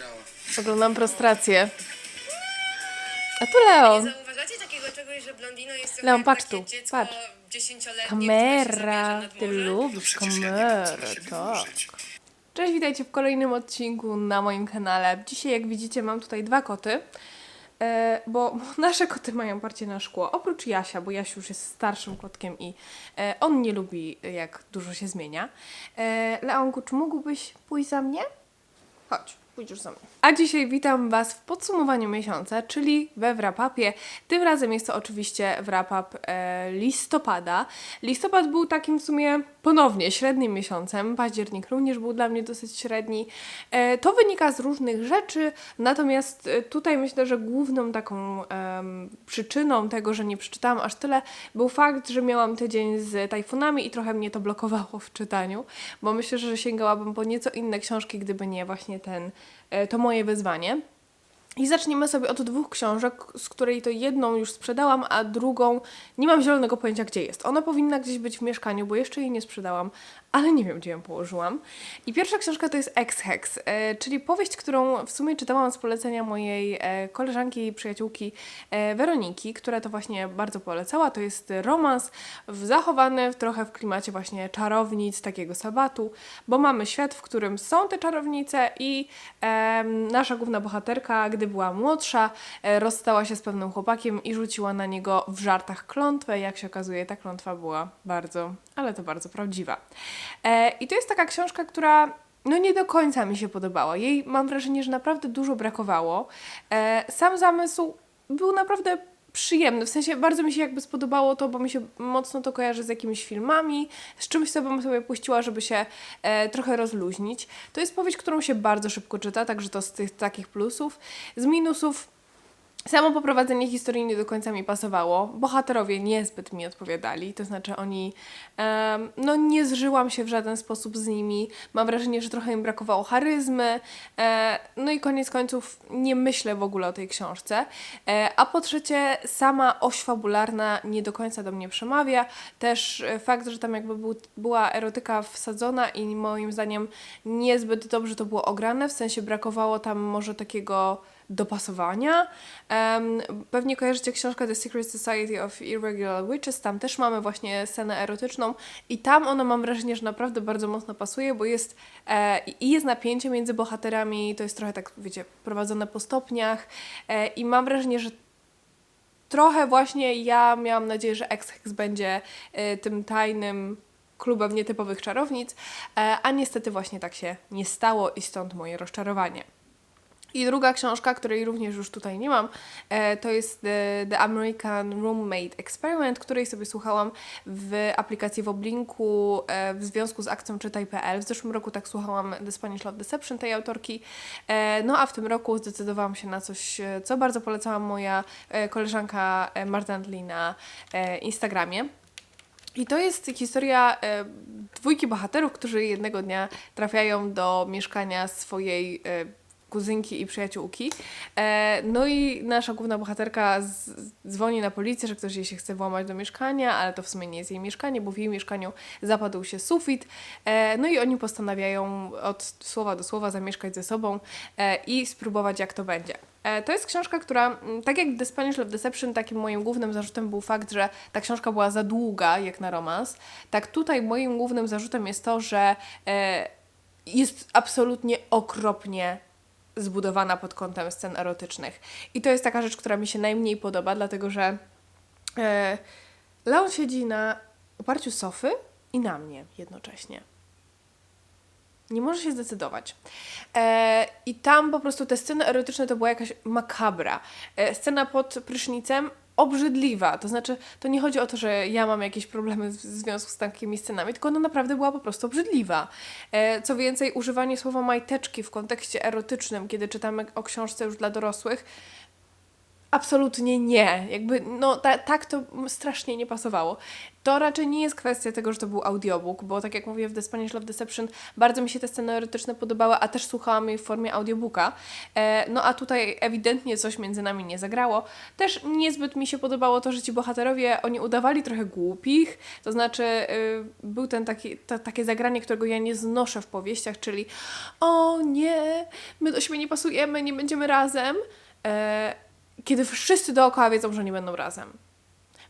wygrała. Oglądam prostrację. A tu Leon. Zauważacie takiego czegoś, że blondino jest trochę Leon, patrz takie tu, dziecko patrz. dziesięcioletnie, Kamera. które się Ty nad morze? lubisz Przecież ja nie wiem, co kamerę, siebie tak. Cześć, witajcie w kolejnym odcinku na moim kanale. Dzisiaj, jak widzicie, mam tutaj dwa koty, e, bo nasze koty mają parcie na szkło. Oprócz Jasia, bo Jasiu już jest starszym kotkiem i e, on nie lubi, jak dużo się zmienia. E, Leonku, czy mógłbyś pójść za mnie? Chodź, za mnie. A dzisiaj witam Was w podsumowaniu miesiąca, czyli we wrap-upie. Tym razem jest to oczywiście wrap-up e, listopada. Listopad był takim w sumie ponownie średnim miesiącem, październik również był dla mnie dosyć średni. E, to wynika z różnych rzeczy, natomiast e, tutaj myślę, że główną taką em, przyczyną tego, że nie przeczytałam aż tyle, był fakt, że miałam tydzień z tajfunami i trochę mnie to blokowało w czytaniu, bo myślę, że sięgałabym po nieco inne książki, gdyby nie właśnie ten, e, to moje wyzwanie. I zaczniemy sobie od dwóch książek, z której to jedną już sprzedałam, a drugą nie mam zielonego pojęcia, gdzie jest. Ona powinna gdzieś być w mieszkaniu, bo jeszcze jej nie sprzedałam, ale nie wiem, gdzie ją położyłam. I pierwsza książka to jest Ex-Hex, e, czyli powieść, którą w sumie czytałam z polecenia mojej e, koleżanki i przyjaciółki e, Weroniki, która to właśnie bardzo polecała. To jest romans w, zachowany w, trochę w klimacie właśnie czarownic, takiego sabatu, bo mamy świat, w którym są te czarownice i em, nasza główna bohaterka, gdy była młodsza, e, rozstała się z pewnym chłopakiem i rzuciła na niego w żartach klątwę. Jak się okazuje, ta klątwa była bardzo, ale to bardzo prawdziwa. E, I to jest taka książka, która no nie do końca mi się podobała. Jej mam wrażenie, że naprawdę dużo brakowało. E, sam zamysł był naprawdę przyjemny, w sensie bardzo mi się jakby spodobało to, bo mi się mocno to kojarzy z jakimiś filmami, z czymś, co bym sobie puściła, żeby się e, trochę rozluźnić. To jest powieść, którą się bardzo szybko czyta, także to z tych takich plusów. Z minusów Samo poprowadzenie historii nie do końca mi pasowało. Bohaterowie niezbyt mi odpowiadali, to znaczy oni, em, no nie zżyłam się w żaden sposób z nimi. Mam wrażenie, że trochę im brakowało charyzmy. E, no i koniec końców nie myślę w ogóle o tej książce. E, a po trzecie, sama oś fabularna nie do końca do mnie przemawia. Też e, fakt, że tam jakby był, była erotyka wsadzona i moim zdaniem niezbyt dobrze to było ograne, w sensie brakowało tam może takiego dopasowania. Pewnie kojarzycie książkę The Secret Society of Irregular Witches, tam też mamy właśnie scenę erotyczną i tam ona mam wrażenie, że naprawdę bardzo mocno pasuje, bo jest e, i jest napięcie między bohaterami, to jest trochę tak, wiecie, prowadzone po stopniach e, i mam wrażenie, że trochę właśnie ja miałam nadzieję, że Ex-Hex będzie e, tym tajnym klubem nietypowych czarownic, a niestety właśnie tak się nie stało i stąd moje rozczarowanie. I druga książka, której również już tutaj nie mam, e, to jest The, The American Roommate Experiment, której sobie słuchałam w aplikacji Woblinku e, w związku z akcją Czytaj.pl. W zeszłym roku tak słuchałam The Spanish Love Deception tej autorki, e, no a w tym roku zdecydowałam się na coś, e, co bardzo polecała moja e, koleżanka e, Marta Andli na e, Instagramie. I to jest historia e, dwójki bohaterów, którzy jednego dnia trafiają do mieszkania swojej e, kuzynki i przyjaciółki. E, no i nasza główna bohaterka z, dzwoni na policję, że ktoś jej się chce włamać do mieszkania, ale to w sumie nie jest jej mieszkanie, bo w jej mieszkaniu zapadł się sufit. E, no i oni postanawiają od słowa do słowa zamieszkać ze sobą e, i spróbować jak to będzie. To jest książka, która, mm, tak jak The Spanish Love Deception, takim moim głównym zarzutem był fakt, że ta książka była za długa, jak na romans. Tak tutaj moim głównym zarzutem jest to, że jest absolutnie okropnie zbudowana pod kątem scen erotycznych. I to jest taka rzecz, która mi się najmniej podoba, dlatego że e, Leon siedzi na oparciu sofy i na mnie jednocześnie. Nie może się zdecydować. E, I tam po prostu te sceny erotyczne to była jakaś makabra. E, scena pod prysznicem obrzydliwa. To znaczy, to nie chodzi o to, że ja mam jakieś problemy w związku z takimi scenami, tylko ona naprawdę była po prostu obrzydliwa. E, co więcej, używanie słowa majteczki w kontekście erotycznym, kiedy czytamy o książce już dla dorosłych, Absolutnie nie. Jakby, no ta, tak to strasznie nie pasowało. To raczej nie jest kwestia tego, że to był audiobook, bo tak jak mówię w The Spanish Love Deception, bardzo mi się te sceny erotyczne podobały, a też słuchałam jej w formie audiobooka. E, no a tutaj ewidentnie coś między nami nie zagrało. Też niezbyt mi się podobało to, że ci bohaterowie, oni udawali trochę głupich, to znaczy y, był ten taki, takie zagranie, którego ja nie znoszę w powieściach, czyli o nie, my do siebie nie pasujemy, nie będziemy razem. E, kiedy wszyscy dookoła wiedzą, że nie będą razem.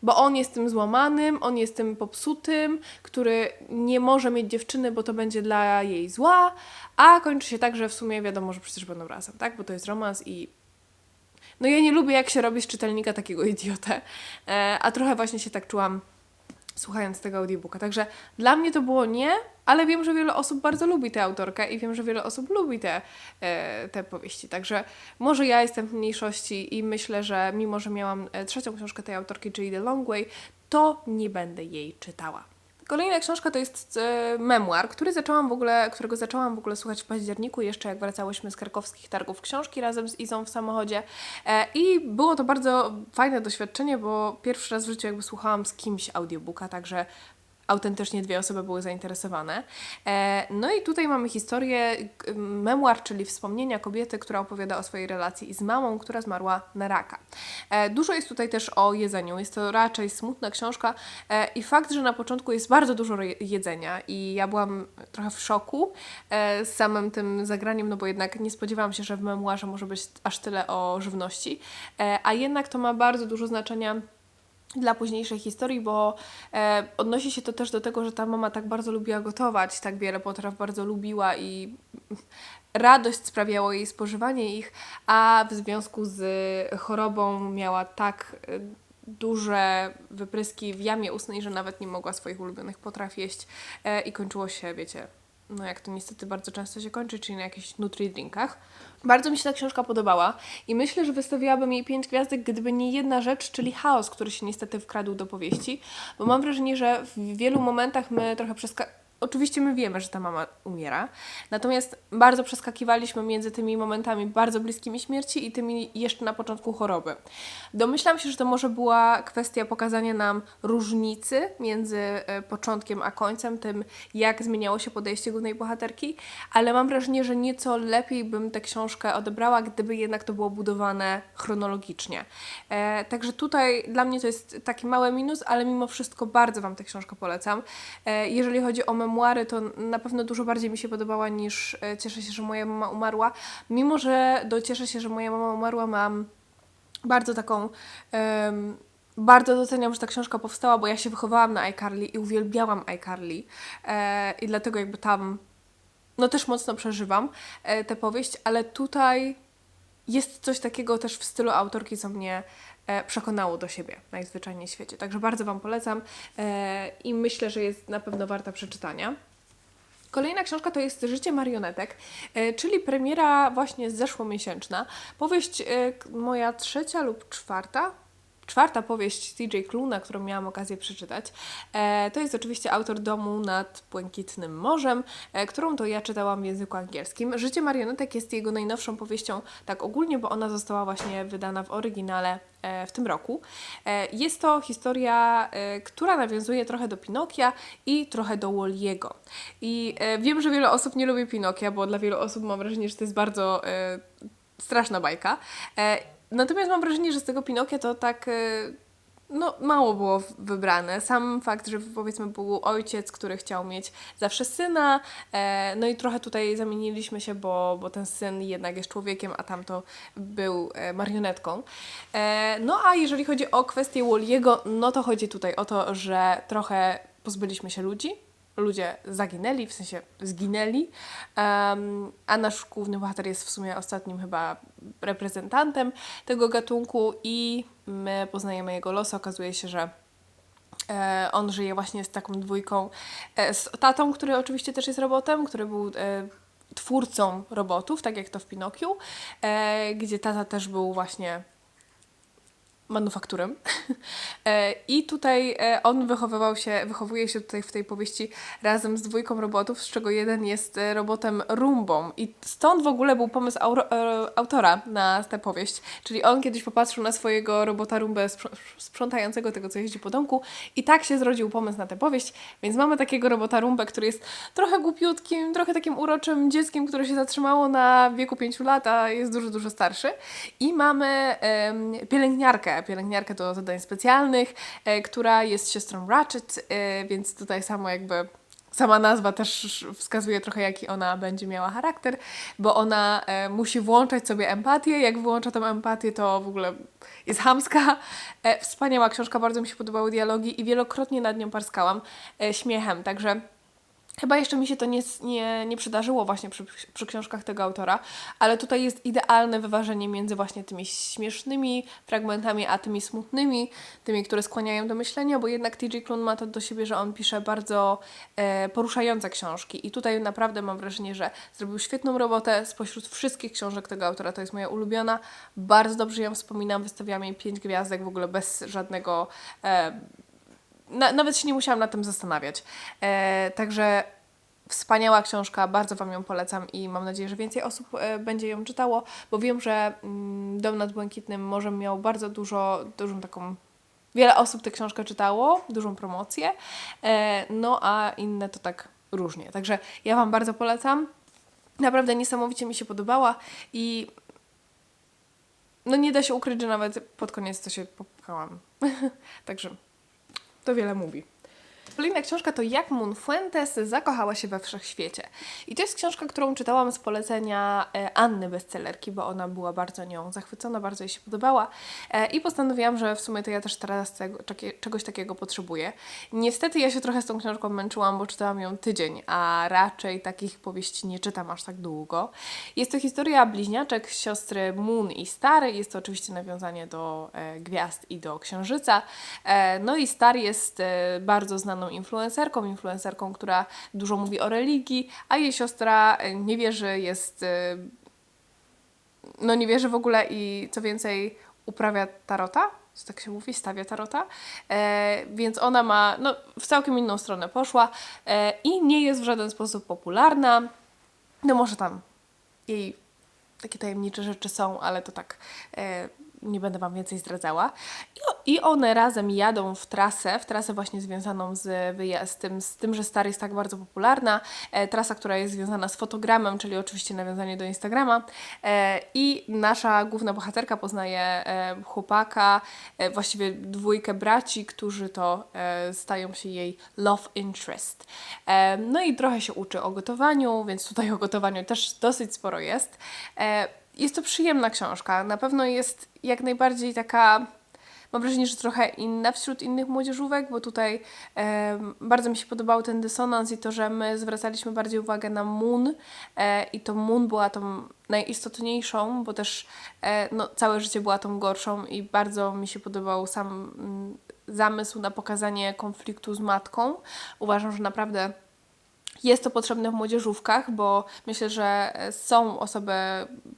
Bo on jest tym złamanym, on jest tym popsutym, który nie może mieć dziewczyny, bo to będzie dla jej zła, a kończy się tak, że w sumie wiadomo, że przecież będą razem, tak? Bo to jest romans i no ja nie lubię, jak się robi z czytelnika takiego idiotę, e, a trochę właśnie się tak czułam słuchając tego audiobooka. Także dla mnie to było nie, ale wiem, że wiele osób bardzo lubi tę autorkę i wiem, że wiele osób lubi te, e, te powieści. Także może ja jestem w mniejszości i myślę, że mimo, że miałam e, trzecią książkę tej autorki, czyli The Long Way, to nie będę jej czytała. Kolejna książka to jest e, memuar, który zaczęłam w ogóle, którego zaczęłam w ogóle słuchać w październiku, jeszcze jak wracałyśmy z krakowskich targów książki razem z Izą w samochodzie. E, I było to bardzo fajne doświadczenie, bo pierwszy raz w życiu jakby słuchałam z kimś audiobooka, także autentycznie dwie osoby były zainteresowane. E, No i tutaj mamy historię, memuar, czyli wspomnienia kobiety, która opowiada o swojej relacji z mamą, która zmarła na raka. E, Dużo jest tutaj też o jedzeniu. Jest to raczej smutna książka e, i fakt, że na początku jest bardzo dużo jedzenia i ja byłam trochę w szoku z samym tym zagraniem, no bo jednak nie spodziewałam się, że w memuarze może być aż tyle o żywności, a jednak to ma bardzo dużo znaczenia dla późniejszej historii, bo e, odnosi się to też do tego, że ta mama tak bardzo lubiła gotować, tak wiele potraw bardzo lubiła i radość sprawiało jej spożywanie ich, a w związku z chorobą miała tak e, duże wypryski w jamie ustnej, że nawet nie mogła swoich ulubionych potraw jeść e, i kończyło się, wiecie, no jak to niestety bardzo często się kończy, czyli na jakichś nutri-drinkach. Bardzo mi się ta książka podobała i myślę, że wystawiłabym jej pięć gwiazdek, gdyby nie jedna rzecz, czyli chaos, który się niestety wkradł do powieści, bo mam wrażenie, że w wielu momentach my trochę przeska... Oczywiście my wiemy, że ta mama umiera, natomiast bardzo przeskakiwaliśmy między tymi momentami bardzo bliskimi śmierci i tymi jeszcze na początku choroby. Domyślam się, że to może była kwestia pokazania nam różnicy między e, początkiem a końcem, tym jak zmieniało się podejście głównej bohaterki, ale mam wrażenie, że nieco lepiej bym tę książkę odebrała, gdyby jednak to było budowane chronologicznie. E, także tutaj dla mnie to jest taki mały minus, ale mimo wszystko bardzo Wam tę książkę polecam. E, jeżeli chodzi o memuary, to na pewno dużo bardziej mi się podobała niż e, Cieszę się, że moja mama umarła, mimo że do Cieszę się, że moja mama umarła mam bardzo taką. em, bardzo doceniam, że ta książka powstała, bo ja się wychowałam na iCarly i uwielbiałam iCarly. E, I dlatego jakby tam no też mocno przeżywam e, tę powieść, ale tutaj jest coś takiego też w stylu autorki, co mnie przekonało do siebie najzwyczajniej w świecie. Także bardzo Wam polecam e, i myślę, że jest na pewno warta przeczytania. Kolejna książka to jest Życie marionetek, e, czyli premiera właśnie zeszłomiesięczna. Powieść e, moja trzecia lub czwarta. Czwarta powieść TJ Kluna, którą miałam okazję przeczytać. E, to jest oczywiście autor Domu nad Błękitnym Morzem, e, którą to ja czytałam w języku angielskim. Życie marionetek jest jego najnowszą powieścią tak ogólnie, bo ona została właśnie wydana w oryginale e, w tym roku. Jest to historia, która nawiązuje trochę do Pinokia i trochę do Walliego. I wiem, że wiele osób nie lubi Pinokia, bo dla wielu osób mam wrażenie, że to jest bardzo straszna bajka. Natomiast mam wrażenie, że z tego Pinokia to tak e, no, mało było wybrane. Sam fakt, że powiedzmy był ojciec, który chciał mieć zawsze syna, e, no i trochę tutaj zamieniliśmy się, bo, bo ten syn jednak jest człowiekiem, a tamto był e, marionetką. E, no a jeżeli chodzi o kwestię Walliego, no to chodzi tutaj o to, że trochę pozbyliśmy się ludzi, ludzie zaginęli, w sensie zginęli, em, a nasz główny bohater jest w sumie ostatnim chyba reprezentantem tego gatunku i my poznajemy jego los. Okazuje się, że e, on żyje właśnie z taką dwójką, e, z tatą, który oczywiście też jest robotem, który był e, twórcą robotów, tak jak to w Pinokiu, e, gdzie tata też był właśnie manufakturę. E, I tutaj e, on wychowywał się, wychowuje się tutaj w tej powieści razem z dwójką robotów, z czego jeden jest e, robotem rumbą. I stąd w ogóle był pomysł autora na tę powieść. Czyli on kiedyś popatrzył na swojego robota rumbę sprz- sprzątającego tego, co jeździ po domku i tak się zrodził pomysł na tę powieść. Więc mamy takiego robota rumbę, który jest trochę głupiutkim, trochę takim uroczym dzieckiem, które się zatrzymało na wieku 5 lat, a jest dużo, dużo starszy. I mamy pielęgniarkę, pielęgniarkę do zadań specjalnych, e, która jest siostrą Ratchet, e, więc tutaj samo jakby sama nazwa też wskazuje trochę, jaki ona będzie miała charakter, bo ona e, musi włączać sobie empatię. Jak wyłącza tą empatię, to w ogóle jest hamska. E, wspaniała książka, bardzo mi się podobały dialogi i wielokrotnie nad nią parskałam e, śmiechem, także Chyba jeszcze mi się to nie, nie, nie przydarzyło właśnie przy, przy książkach tego autora, ale tutaj jest idealne wyważenie między właśnie tymi śmiesznymi fragmentami, a tymi smutnymi, tymi, które skłaniają do myślenia, bo jednak T.J. Klune ma to do siebie, że on pisze bardzo e, poruszające książki. I tutaj naprawdę mam wrażenie, że zrobił świetną robotę spośród wszystkich książek tego autora, to jest moja ulubiona, bardzo dobrze ją wspominam, wystawiam jej pięć gwiazdek w ogóle bez żadnego... E, na, nawet się nie musiałam nad tym zastanawiać. E, także wspaniała książka, bardzo Wam ją polecam i mam nadzieję, że więcej osób e, będzie ją czytało, bo wiem, że mm, Dom nad Błękitnym może miał bardzo dużo, dużą taką. Wiele osób tę książkę czytało, dużą promocję, e, no a inne to tak różnie. Także ja Wam bardzo polecam. Naprawdę niesamowicie mi się podobała i no nie da się ukryć, że nawet pod koniec to się popchałam. Także to wiele mówi. Kolejna książka to Jak Moon Fuentes zakochała się we wszechświecie. I to jest książka, którą czytałam z polecenia e, Anny bestsellerki, bo ona była bardzo nią zachwycona, bardzo jej się podobała. E, I postanowiłam, że w sumie to ja też teraz tego, czegoś takiego potrzebuję. Niestety ja się trochę z tą książką męczyłam, bo czytałam ją tydzień, a raczej takich powieści nie czytam aż tak długo. Jest to historia bliźniaczek siostry Moon i Star. Jest to oczywiście nawiązanie do e, gwiazd i do księżyca. No i Star jest bardzo znaną influencerką, influencerką, która dużo mówi o religii, a jej siostra e, nie wierzy, jest e, no nie wierzy w ogóle i co więcej uprawia tarota, co tak się mówi, stawia tarota, e, więc ona ma, no w całkiem inną stronę poszła e, i nie jest w żaden sposób popularna, no może tam jej takie tajemnicze rzeczy są, ale to tak e, nie będę Wam więcej zdradzała. I, one razem jadą w trasę, w trasę właśnie związaną z wyjazdem, z tym, że Star jest tak bardzo popularna. E, trasa, która jest związana z fotogramem, czyli oczywiście nawiązanie do Instagrama. E, I nasza główna bohaterka poznaje e, chłopaka, właściwie dwójkę braci, którzy to stają się jej love interest. No i trochę się uczy o gotowaniu, więc tutaj o gotowaniu też dosyć sporo jest. Jest to przyjemna książka. Na pewno jest jak najbardziej taka. Mam wrażenie, że trochę inna wśród innych młodzieżówek, bo tutaj em, bardzo mi się podobał ten dysonans i to, że my zwracaliśmy bardziej uwagę na Moon e, i to Moon była tą najistotniejszą, bo też e, no, całe życie była tą gorszą i bardzo mi się podobał sam mm, zamysł na pokazanie konfliktu z matką. Uważam, że naprawdę jest to potrzebne w młodzieżówkach, bo myślę, że są osoby,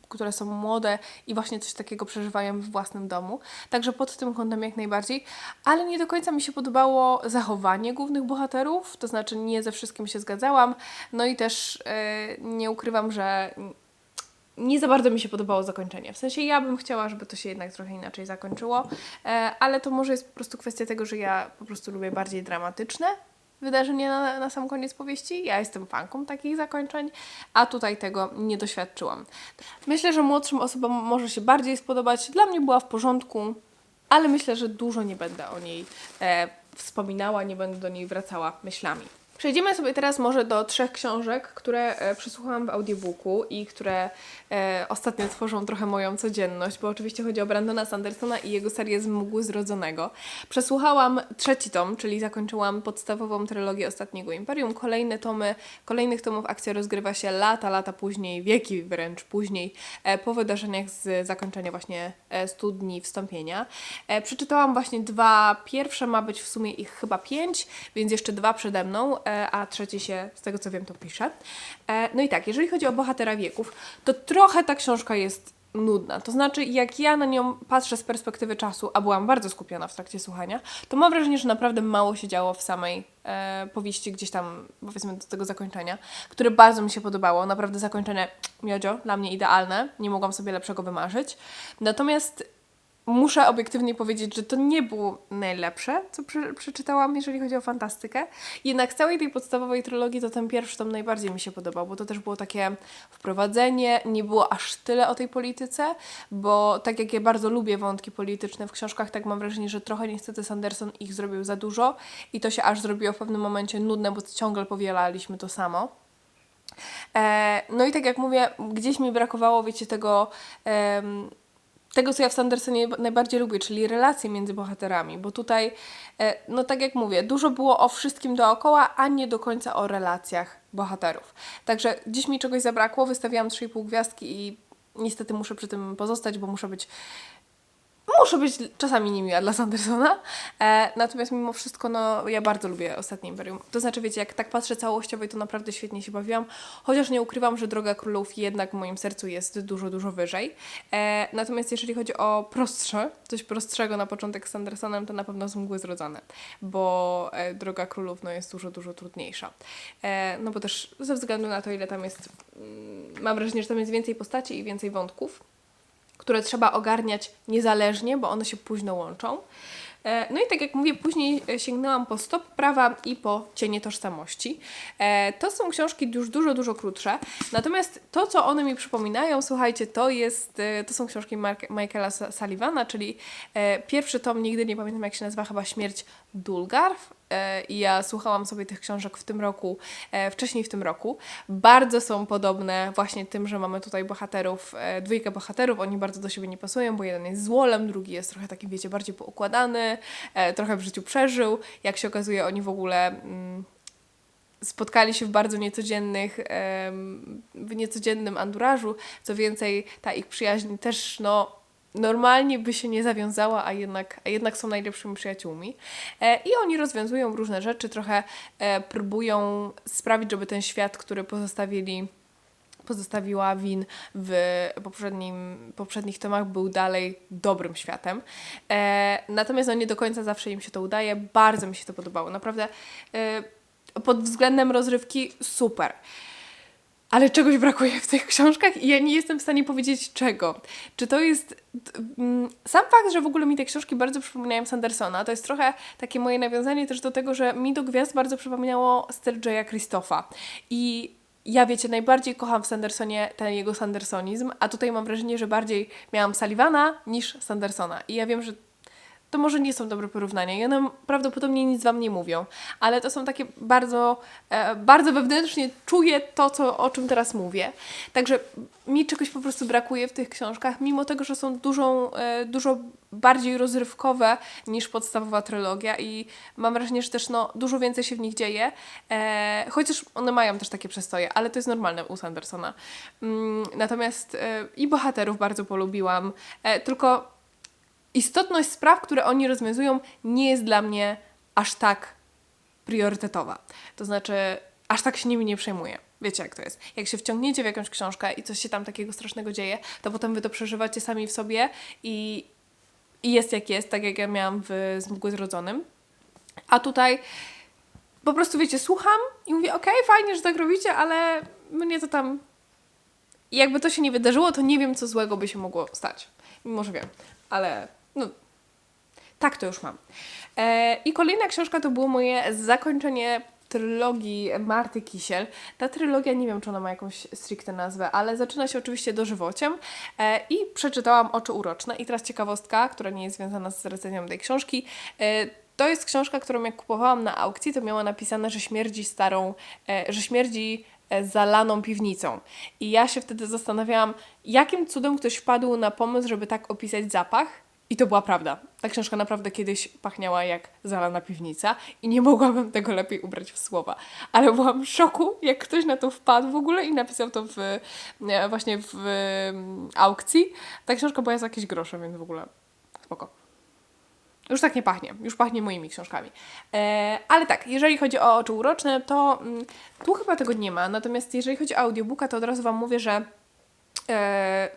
które są młode i właśnie coś takiego przeżywają w własnym domu. Także pod tym kątem jak najbardziej. Ale nie do końca mi się podobało zachowanie głównych bohaterów, to znaczy nie ze wszystkim się zgadzałam. No i też e, nie ukrywam, że nie za bardzo mi się podobało zakończenie. W sensie ja bym chciała, żeby to się jednak trochę inaczej zakończyło, e, ale to może jest po prostu kwestia tego, że ja po prostu lubię bardziej dramatyczne wydarzenia na, na sam koniec powieści. Ja jestem fanką takich zakończeń, a tutaj tego nie doświadczyłam. Myślę, że młodszym osobom może się bardziej spodobać. Dla mnie była w porządku, ale myślę, że dużo nie będę o niej e, wspominała, nie będę do niej wracała myślami. Przejdziemy sobie teraz może do trzech książek, które e, przesłuchałam w audiobooku i które e, ostatnio tworzą trochę moją codzienność, bo oczywiście chodzi o Brandona Sandersona i jego serię z Mgły Zrodzonego. Przesłuchałam trzeci tom, czyli zakończyłam podstawową trylogię Ostatniego Imperium. Kolejne tomy, kolejnych tomów akcja rozgrywa się lata, lata później, wieki wręcz później, e, po wydarzeniach z zakończenia właśnie e, studni wstąpienia. E, przeczytałam właśnie dwa pierwsze, ma być w sumie ich chyba pięć, więc jeszcze dwa przede mną, e, a trzeci się, z tego co wiem, to pisze. E, no i tak, jeżeli chodzi o bohatera wieków, to trochę ta książka jest nudna. To znaczy, jak ja na nią patrzę z perspektywy czasu, a byłam bardzo skupiona w trakcie słuchania, to mam wrażenie, że naprawdę mało się działo w samej e, powieści, gdzieś tam, powiedzmy, do tego zakończenia, które bardzo mi się podobało. Naprawdę zakończenie, miodzio, dla mnie idealne. Nie mogłam sobie lepszego wymarzyć. Natomiast muszę obiektywnie powiedzieć, że to nie było najlepsze, co prze, przeczytałam, jeżeli chodzi o fantastykę. Jednak z całej tej podstawowej trylogii to ten pierwszy tom najbardziej mi się podobał, bo to też było takie wprowadzenie, nie było aż tyle o tej polityce, bo tak jak ja bardzo lubię wątki polityczne w książkach, tak mam wrażenie, że trochę niestety Sanderson ich zrobił za dużo i to się aż zrobiło w pewnym momencie nudne, bo ciągle powielaliśmy to samo. E, no i tak jak mówię, gdzieś mi brakowało, wiecie, tego, tego, co ja w Sandersonie najbardziej lubię, czyli relacje między bohaterami, bo tutaj, e, no tak jak mówię, dużo było o wszystkim dookoła, a nie do końca o relacjach bohaterów. Także gdzieś mi czegoś zabrakło, wystawiłam 3,5 gwiazdki i niestety muszę przy tym pozostać, bo muszę być muszę być czasami niemiła dla Sandersona. E, natomiast mimo wszystko, no, ja bardzo lubię Ostatnie Imperium. To znaczy, wiecie, jak tak patrzę całościowo, to naprawdę świetnie się bawiłam. Chociaż nie ukrywam, że Droga Królów jednak w moim sercu jest dużo, dużo wyżej. E, natomiast jeżeli chodzi o prostsze, coś prostszego na początek z Sandersonem, to na pewno są Mgły Zrodzone. Bo e, Droga Królów, no, jest dużo, dużo trudniejsza. E, no bo też ze względu na to, ile tam jest, mm, mam wrażenie, że tam jest więcej postaci i więcej wątków które trzeba ogarniać niezależnie, bo one się późno łączą. E, No i tak jak mówię, później e, sięgnęłam po Stop Prawa i po Cienie Tożsamości. E, To są książki już dużo, dużo krótsze. Natomiast to, co one mi przypominają, słuchajcie, to jest, to są książki Michaela Sullivana, czyli pierwszy tom, nigdy nie pamiętam jak się nazywa, chyba Śmierć Dulgarf. E, ja słuchałam sobie tych książek w tym roku, e, wcześniej w tym roku. Bardzo są podobne właśnie tym, że mamy tutaj bohaterów, e, dwójkę bohaterów, oni bardzo do siebie nie pasują, bo jeden jest złolem, drugi jest trochę taki, wiecie, bardziej poukładany, trochę w życiu przeżył. Jak się okazuje, oni w ogóle mm, spotkali się w bardzo niecodziennych, w niecodziennym andurażu. Co więcej, ta ich przyjaźń też, no, normalnie by się nie zawiązała, a jednak, a jednak są najlepszymi przyjaciółmi. E, I oni rozwiązują różne rzeczy, trochę e, próbują sprawić, żeby ten świat, który pozostawili pozostawiła Win w poprzednim, poprzednich tomach, był dalej dobrym światem. E, natomiast no, nie do końca zawsze im się to udaje. Bardzo mi się to podobało. Naprawdę e, pod względem rozrywki super. Ale czegoś brakuje w tych książkach i ja nie jestem w stanie powiedzieć czego. Czy to jest. mm, Sam fakt, że w ogóle mi te książki bardzo przypominają Sandersona, to jest trochę takie moje nawiązanie też do tego, że mi do gwiazd bardzo przypominało styl Jaya Christopha. I ja wiecie, najbardziej kocham w Sandersonie ten jego Sandersonizm, a tutaj mam wrażenie, że bardziej miałam Sullivana niż Sandersona. I ja wiem, że to może nie są dobre porównania i one prawdopodobnie nic Wam nie mówią, ale to są takie bardzo, e, bardzo wewnętrznie czuję to, co, o czym teraz mówię. Także mi czegoś po prostu brakuje w tych książkach, mimo tego, że są dużą, e, dużo bardziej rozrywkowe niż podstawowa trylogia i mam wrażenie, że też no, dużo więcej się w nich dzieje, e, chociaż one mają też takie przestoje, ale to jest normalne u Sandersona. Mm, natomiast e, i bohaterów bardzo polubiłam, e, tylko istotność spraw, które oni rozwiązują, nie jest dla mnie aż tak priorytetowa. To znaczy, aż tak się nimi nie przejmuję. Wiecie, jak to jest. Jak się wciągniecie w jakąś książkę i coś się tam takiego strasznego dzieje, to potem wy to przeżywacie sami w sobie i, i jest jak jest, tak jak ja miałam w z Zrodzonym. A tutaj po prostu, wiecie, słucham i mówię, okej, fajnie, że tak robicie, ale mnie to tam... Jakby to się nie wydarzyło, to nie wiem, co złego by się mogło stać. Mimo, że wiem, ale no, tak to już mam. E, I kolejna książka to było moje zakończenie trylogii Marty Kisiel. Ta trylogia, nie wiem czy ona ma jakąś stricte nazwę, ale zaczyna się oczywiście dożywociem e, i przeczytałam Oczy Uroczne. I teraz ciekawostka, która nie jest związana z recenzią tej książki. E, to jest książka, którą jak kupowałam na aukcji, to miała napisane, że śmierdzi starą, e, że śmierdzi e, zalaną piwnicą. I ja się wtedy zastanawiałam, jakim cudem ktoś wpadł na pomysł, żeby tak opisać zapach. I to była prawda. Ta książka naprawdę kiedyś pachniała jak zalana piwnica i nie mogłabym tego lepiej ubrać w słowa. Ale byłam w szoku, jak ktoś na to wpadł w ogóle i napisał to w, e, właśnie w em, aukcji. Ta książka była za jakieś grosze, więc w ogóle spoko. Już tak nie pachnie, już pachnie moimi książkami. E, ale tak, jeżeli chodzi o oczy uroczne, to mm, tu chyba tego nie ma. Natomiast jeżeli chodzi o audiobooka, to od razu Wam mówię, że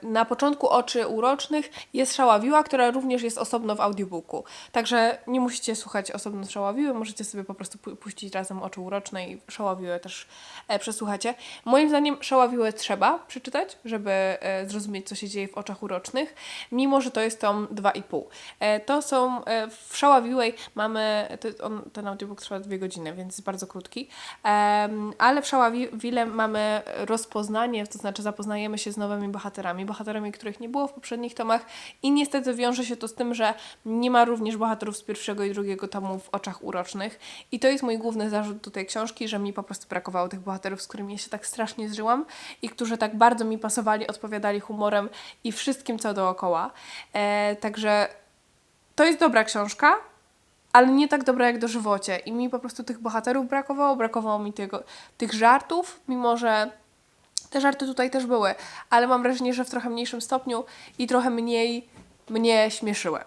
na początku Oczy Urocznych jest Szaławiła, która również jest osobno w audiobooku. Także nie musicie słuchać osobno Szaławiły, możecie sobie po prostu pu- puścić razem Oczy Uroczne i Szaławiłę też e, przesłuchacie. Moim zdaniem Szaławiłę trzeba przeczytać, żeby e, zrozumieć, co się dzieje w Oczach Urocznych, mimo że to jest tom 2,5. E, to są, e, w Szaławiłej mamy, on, ten audiobook trwa dwie godziny, więc jest bardzo krótki, ale w Szaławile mamy rozpoznanie, to znaczy zapoznajemy się z nowymi bohaterami, bohaterami, których nie było w poprzednich tomach i niestety wiąże się to z tym, że nie ma również bohaterów z pierwszego i drugiego tomu w oczach urocznych i to jest mój główny zarzut do tej książki, że mi po prostu brakowało tych bohaterów, z którymi ja się tak strasznie zżyłam i którzy tak bardzo mi pasowali, odpowiadali humorem i wszystkim co dookoła. E, także to jest dobra książka, ale nie tak dobra jak dożywocie. I mi po prostu tych bohaterów brakowało, brakowało mi tego, tych żartów, mimo że te żarty tutaj też były, ale mam wrażenie, że w trochę mniejszym stopniu i trochę mniej mnie śmieszyły.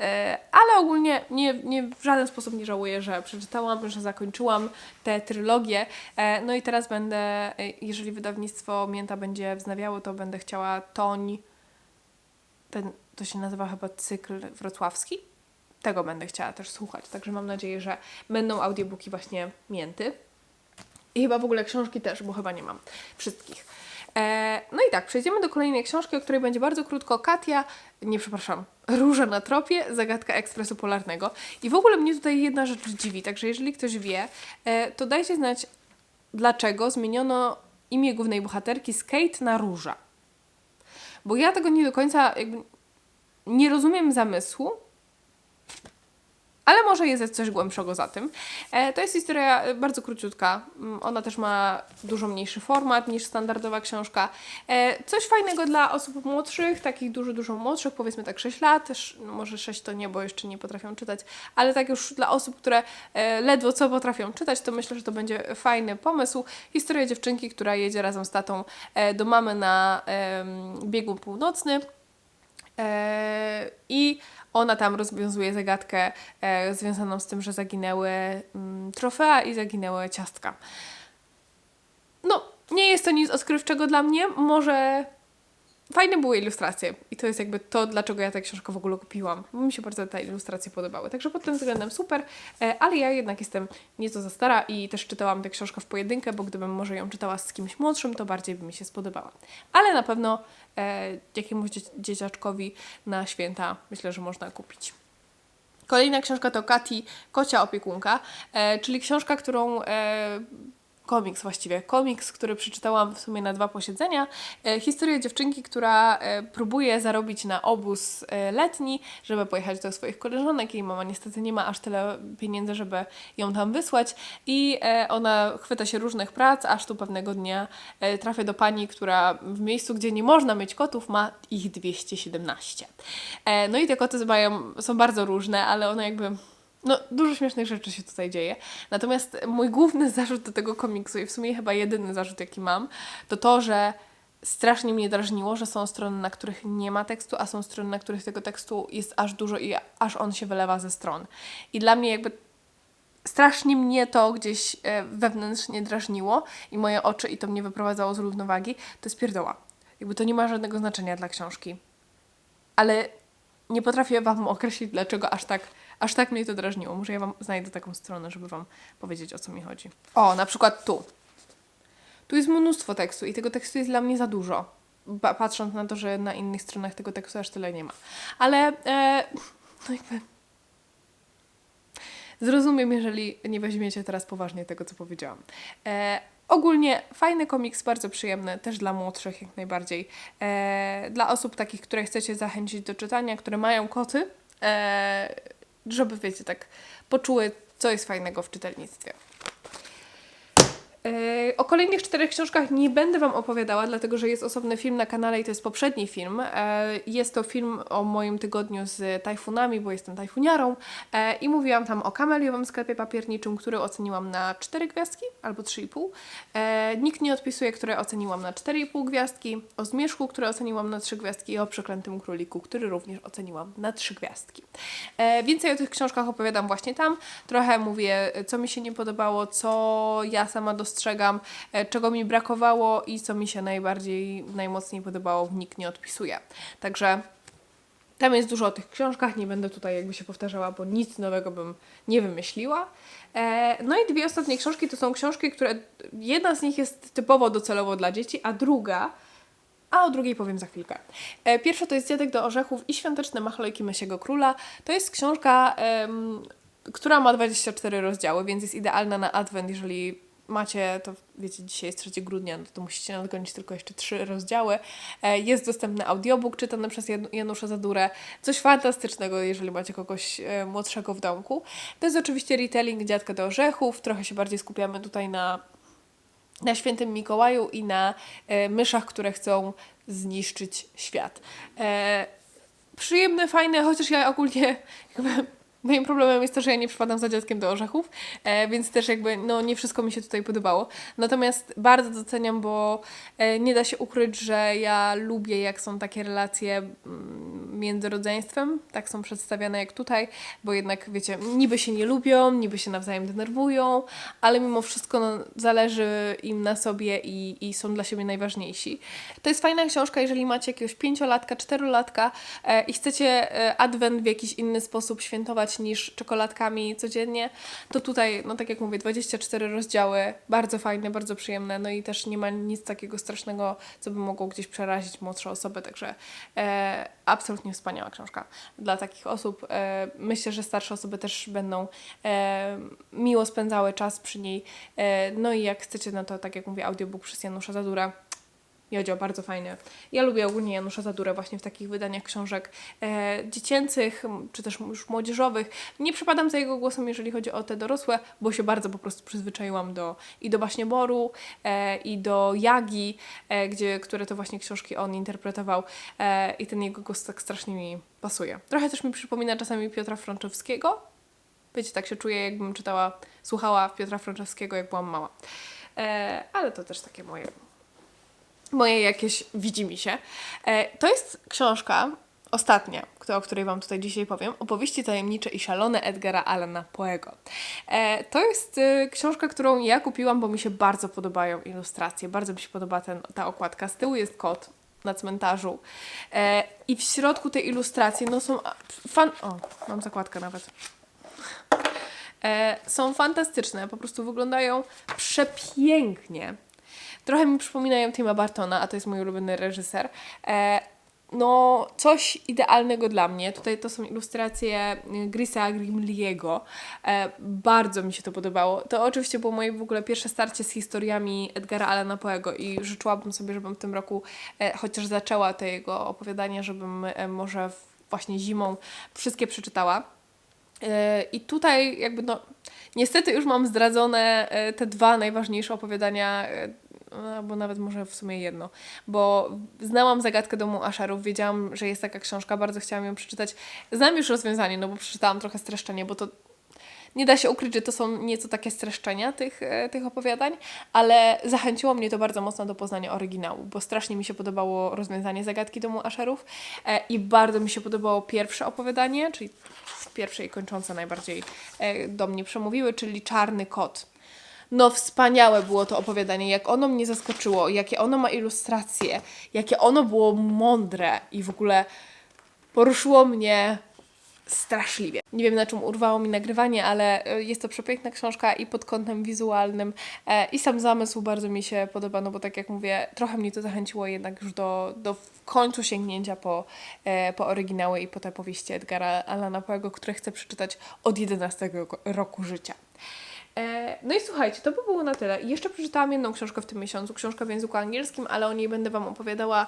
E, ale ogólnie nie, nie, w żaden sposób nie żałuję, że przeczytałam, że zakończyłam tę trylogię. E, no i teraz będę, e, jeżeli wydawnictwo Mięta będzie wznawiało, to będę chciała Toń, ten, to się nazywa chyba cykl wrocławski. Tego będę chciała też słuchać, także mam nadzieję, że będą audiobooki właśnie Mięty. I chyba w ogóle książki też, bo chyba nie mam wszystkich. E, no i tak, przejdziemy do kolejnej książki, o której będzie bardzo krótko. Katia, nie przepraszam, Róża na tropie, zagadka ekspresu polarnego. I w ogóle mnie tutaj jedna rzecz dziwi, także jeżeli ktoś wie, e, to dajcie znać, dlaczego zmieniono imię głównej bohaterki z Kate na Róża. Bo ja tego nie do końca jakby nie rozumiem zamysłu, ale może jest coś głębszego za tym. E, to jest historia e, bardzo króciutka. Mm, Ona też ma dużo mniejszy format niż standardowa książka. E, coś fajnego dla osób młodszych, takich dużo, dużo młodszych, powiedzmy tak 6 lat, no może 6 to nie, bo jeszcze nie potrafią czytać, ale tak już dla osób, które ledwo co potrafią czytać, to myślę, że to będzie fajny pomysł. Historia dziewczynki, która jedzie razem z tatą do mamy na em, biegun północny. I ona tam rozwiązuje zagadkę e, związaną z tym, że zaginęły mm, trofea i zaginęły ciastka. No, nie jest to nic odkrywczego dla mnie. Może fajne były ilustracje i to jest jakby to, dlaczego ja tę książkę w ogóle kupiłam. Bo mi się bardzo te ilustracje podobały. Także pod tym względem super, e, ale ja jednak jestem nieco za stara i też czytałam tę książkę w pojedynkę, bo gdybym może ją czytała z kimś młodszym, to bardziej by mi się spodobała. Ale na pewno e, jakiemuś dzie- dzieciaczkowi na święta myślę, że można kupić. Kolejna książka to Kati, Kocia opiekunka, e, czyli książka, którą e, komiks właściwie, komiks, który przeczytałam w sumie na dwa posiedzenia. E, historia dziewczynki, która e, próbuje zarobić na obóz e, letni, żeby pojechać do swoich koleżanek. Jej mama niestety nie ma aż tyle pieniędzy, żeby ją tam wysłać i e, ona chwyta się różnych prac, aż tu pewnego dnia e, trafia do pani, która w miejscu, gdzie nie można mieć kotów, ma ich 217. E, no i te koty mają, są bardzo różne, ale one jakby no, dużo śmiesznych rzeczy się tutaj dzieje. Natomiast mój główny zarzut do tego komiksu, i w sumie chyba jedyny zarzut, jaki mam, to to, że strasznie mnie drażniło, że są strony, na których nie ma tekstu, a są strony, na których tego tekstu jest aż dużo i aż on się wylewa ze stron. I dla mnie jakby strasznie mnie to gdzieś e, wewnętrznie drażniło i moje oczy i to mnie wyprowadzało z równowagi. To jest pierdoła. Jakby to nie ma żadnego znaczenia dla książki. Ale nie potrafię Wam określić, dlaczego aż tak, aż tak mnie to drażniło. Może ja Wam znajdę taką stronę, żeby Wam powiedzieć, o co mi chodzi. O, na przykład tu. Tu jest mnóstwo tekstu i tego tekstu jest dla mnie za dużo. Patrząc na to, że na innych stronach tego tekstu aż tyle nie ma. Ale e, no jakby zrozumiem, jeżeli nie weźmiecie teraz poważnie tego, co powiedziałam. E, ogólnie fajny komiks, bardzo przyjemny, też dla młodszych jak najbardziej. E, dla osób takich, które chcecie zachęcić do czytania, które mają koty, e, żeby, wiecie, tak poczuły, co jest fajnego w czytelnictwie. E, O kolejnych czterech książkach nie będę Wam opowiadała, dlatego że jest osobny film na kanale i to jest poprzedni film. E, Jest to film o moim tygodniu z tajfunami, bo jestem tajfuniarą e, i mówiłam tam o kameliowym sklepie papierniczym, który oceniłam na 4 gwiazdki albo 3,5. E, Nikt nie odpisuje, które oceniłam na 4,5 gwiazdki, o Zmierzchu, które oceniłam na 3 gwiazdki i o Przeklętym Króliku, który również oceniłam na 3 gwiazdki. Więcej o tych książkach opowiadam właśnie tam. Trochę mówię, co mi się nie podobało, co ja sama dostrzegam, e, czego mi brakowało i co mi się najbardziej, najmocniej podobało, nikt nie odpisuje. Także tam jest dużo o tych książkach, nie będę tutaj jakby się powtarzała, bo nic nowego bym nie wymyśliła. E, no i dwie ostatnie książki to są książki, które jedna z nich jest typowo docelowo dla dzieci, a druga, a o drugiej powiem za chwilkę. E, pierwsza to jest Dziadek do orzechów i Świąteczne machlojki Mysiego Króla. To jest książka, em, która ma 24 rozdziały, więc jest idealna na adwent, jeżeli macie, to wiecie, dzisiaj jest 3 grudnia, no to musicie nadgonić tylko jeszcze trzy rozdziały. E, Jest dostępny audiobook czytany przez Jan- Janusza Zadurę. Coś fantastycznego, jeżeli macie kogoś e, młodszego w domku. To jest oczywiście retelling Dziadka do Orzechów. Trochę się bardziej skupiamy tutaj na, na świętym Mikołaju i na e, myszach, które chcą zniszczyć świat. Przyjemne, fajne, chociaż ja ogólnie moim problemem jest to, że ja nie przypadam za dziadkiem do orzechów, e, więc też jakby no nie wszystko mi się tutaj podobało. Natomiast bardzo doceniam, bo e, nie da się ukryć, że ja lubię jak są takie relacje mm, między rodzeństwem, tak są przedstawiane jak tutaj, bo jednak wiecie, niby się nie lubią, niby się nawzajem denerwują, ale mimo wszystko no, zależy im na sobie i, i są dla siebie najważniejsi. To jest fajna książka, jeżeli macie jakiegoś pięciolatka, czterolatka e, i chcecie e, adwent w jakiś inny sposób świętować niż czekoladkami codziennie, to tutaj, no tak jak mówię, 24 rozdziały, bardzo fajne, bardzo przyjemne, no i też nie ma nic takiego strasznego, co by mogło gdzieś przerazić młodsze osoby, także e, absolutnie wspaniała książka dla takich osób. E, myślę, że starsze osoby też będą e, miło spędzały czas przy niej. E, no i jak chcecie, no to tak jak mówię, audiobook przez Janusza Zadura. Jodzio, bardzo fajny. Ja lubię ogólnie Janusza Zadurę właśnie w takich wydaniach książek e, dziecięcych, czy też już młodzieżowych. Nie przepadam za jego głosem, jeżeli chodzi o te dorosłe, bo się bardzo po prostu przyzwyczaiłam do i do Baśnieboru, e, i do Jagi, e, gdzie, które to właśnie książki on interpretował e, i ten jego głos tak strasznie mi pasuje. Trochę też mi przypomina czasami Piotra Frączewskiego. Wiecie, tak się czuję, jakbym czytała, słuchała Piotra Frączewskiego, jak byłam mała. E, ale to też takie moje moje jakieś widzi mi się. E, to jest książka ostatnia, o której Wam tutaj dzisiaj powiem. Opowieści tajemnicze i szalone Edgara Allana Poego. E, to jest e, książka, którą ja kupiłam, bo mi się bardzo podobają ilustracje. Bardzo mi się podoba ten, ta okładka. Z tyłu jest kot na cmentarzu. I w środku tej ilustracji no są fan... O, mam zakładkę nawet. Są fantastyczne, po prostu wyglądają przepięknie. Trochę mi przypominają Tima Bartona, a to jest mój ulubiony reżyser. E, no, coś idealnego dla mnie. Tutaj to są ilustracje y, Grisa Grimliego. E, bardzo mi się to podobało. To oczywiście było moje w ogóle pierwsze starcie z historiami Edgara Allana Poego i życzyłabym sobie, żebym w tym roku e, chociaż zaczęła te jego opowiadania, żebym e, może właśnie zimą wszystkie przeczytała. E, I tutaj jakby no, niestety już mam zdradzone e, te dwa najważniejsze opowiadania, e, albo nawet może w sumie jedno, bo znałam zagadkę domu Asherów, wiedziałam, że jest taka książka, bardzo chciałam ją przeczytać. Znam już rozwiązanie, no bo przeczytałam trochę streszczenie, bo to nie da się ukryć, że to są nieco takie streszczenia tych, e, tych opowiadań, ale zachęciło mnie to bardzo mocno do poznania oryginału, bo strasznie mi się podobało rozwiązanie zagadki domu Asherów e, i bardzo mi się podobało pierwsze opowiadanie, czyli pierwsze i kończące najbardziej e, do mnie przemówiły, czyli Czarny Kot. No wspaniałe było to opowiadanie, jak ono mnie zaskoczyło, jakie ono ma ilustracje, jakie ono było mądre i w ogóle poruszyło mnie straszliwie. Nie wiem na czym urwało mi nagrywanie, ale e, jest to przepiękna książka i pod kątem wizualnym e, i sam zamysł bardzo mi się podoba, no bo tak jak mówię, trochę mnie to zachęciło jednak już do, do w końcu sięgnięcia po, e, po oryginały i po te powieści Edgara Allana Poego, które chcę przeczytać od 11 go- roku życia. E, No i słuchajcie, to by było na tyle. Jeszcze przeczytałam jedną książkę w tym miesiącu, książkę w języku angielskim, ale o niej będę Wam opowiadała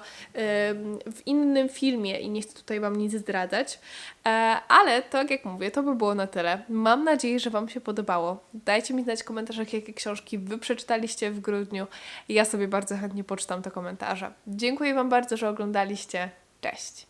w innym filmie i nie chcę tutaj Wam nic zdradzać. E, Ale tak jak mówię, to by było na tyle. Mam nadzieję, że Wam się podobało. Dajcie mi znać w komentarzach, jakie książki Wy przeczytaliście w grudniu. Ja sobie bardzo chętnie poczytam te komentarze. Dziękuję Wam bardzo, że oglądaliście. Cześć!